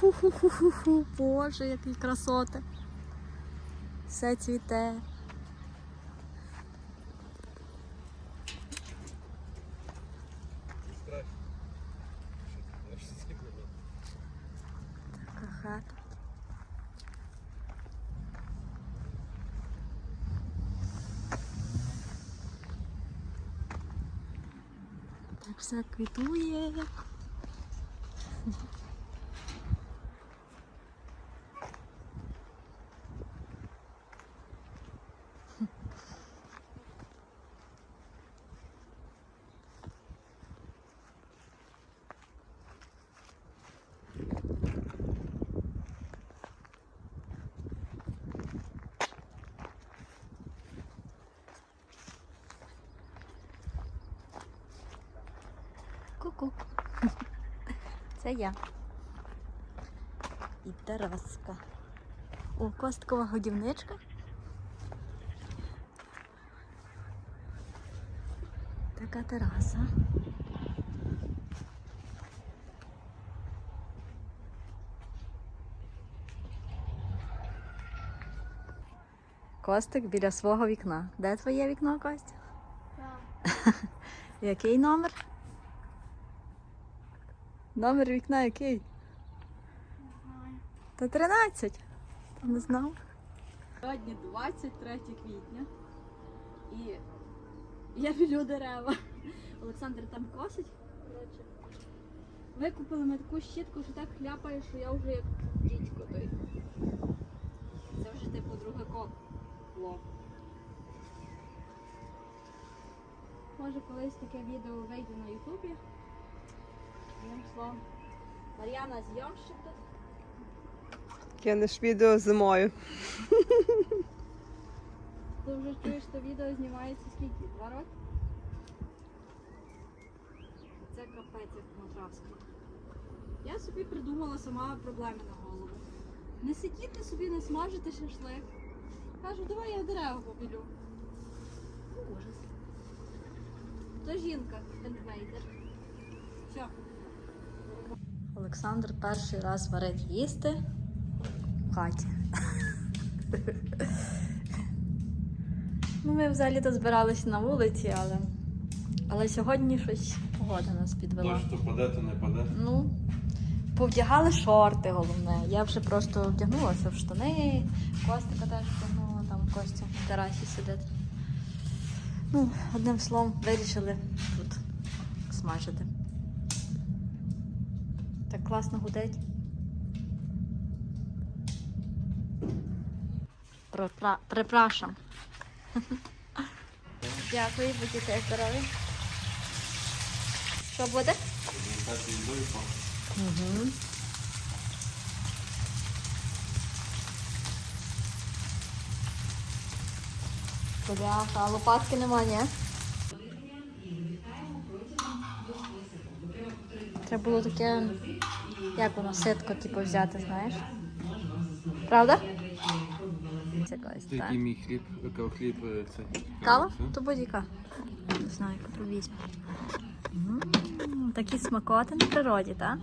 Ху-ху-ху-ху-ху. Боже, які красоти. Все цвіте. Така хата. Так все квітує. Це я. І Тараска. О, косткова годівничка. Така тераса. Костик біля свого вікна. Де твоє вікно, Костя? Який номер? Номер вікна який? Та 13. Не знав. Сьогодні 23 квітня. І я білю дерева. Олександр там косить. Викупили ми таку щітку, що так хляпає, що я вже як дідько той. Це вже типу друге коло. Може колись таке відео вийде на Ютубі. Одним словом. Мар'яна зйомщик. Кинеш відео зимою. Ти вже чуєш, що відео знімається скільки? Два роки? Це капець як матраска. Я собі придумала сама проблеми на голову. Не сидіти собі, не смажити шашлик. Кажу, давай я дерева побілю. Ужас. То жінка, хендмейдер. Все. Олександр перший раз варить їсти в хаті. Ну, ми взагалі-то збиралися на вулиці, але, але сьогодні щось погода нас підвела. Дощ то паде, то не паде. Ну, повдягали шорти, головне. Я вже просто вдягнулася в штани, Костика теж вдягнула, там Костя на терасі сидить. Ну, одним словом, вирішили тут смажити. Так класно гудить. Припра- Припрашам. Дякую, будьте здорові. Що буде? Угу. Бляха, а лопатки нема, ні? Треба було таке, як воно, ситко, типу, взяти, знаєш? Правда? Це колись, так? який мій хліб, кава хліб е, це. Кава? То будь-яка. Не знаю, яку візьму. Такі смакоти на природі, так?